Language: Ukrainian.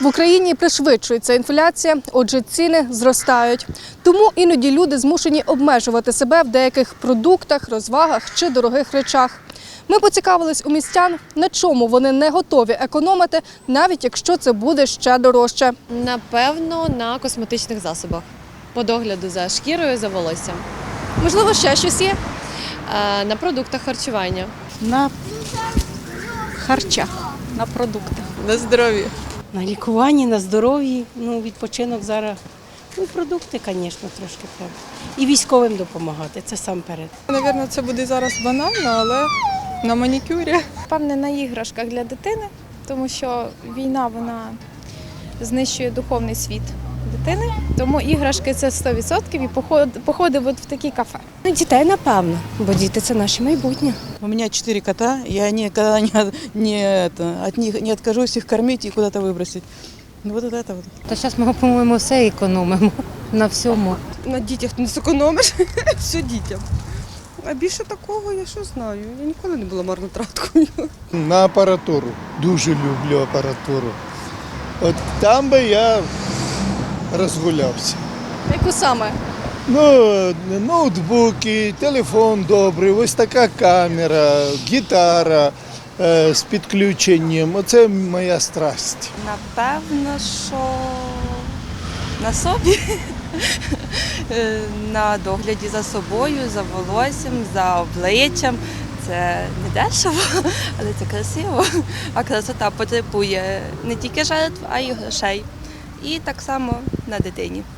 В Україні пришвидшується інфляція, отже, ціни зростають. Тому іноді люди змушені обмежувати себе в деяких продуктах, розвагах чи дорогих речах. Ми поцікавились у містян, на чому вони не готові економити, навіть якщо це буде ще дорожче. Напевно, на косметичних засобах. По догляду за шкірою, за волоссям. Можливо, ще щось є. Е, На продуктах харчування. на харчах, на продуктах. На здоров'я. На лікуванні, на здоров'ї, ну, відпочинок зараз. Ну, продукти, звісно, трошки треба. І військовим допомагати, це сам перед. Навірно, це буде зараз банально, але на манікюрі. Певне на іграшках для дитини, тому що війна вона знищує духовний світ дитини. Тому іграшки це 100% і поход, походи от в такі кафе. Ну, Дітей, напевно, бо діти це наше майбутнє. У меня четыре кота, я никогда не, не, это, от них не откажусь их кормить и куда-то выбросить. Ну, вот это вот. Та зараз ми, по-моєму, все економимо на всьому. На дітях не зекономиш, все дітям. А більше такого я що знаю. Я ніколи не була марнотраткою. На апаратуру. Дуже люблю апаратуру. От там би я розгулявся. Яку саме? Ну, ноутбуки, телефон добрий, ось така камера, гітара е, з підключенням. Оце моя страсть. Напевно, що на собі, Е, на догляді за собою, за волоссям, за обличчям. Це не дешево, але це красиво. А красота потребує не тільки жертв, а й грошей. І так само на дитині.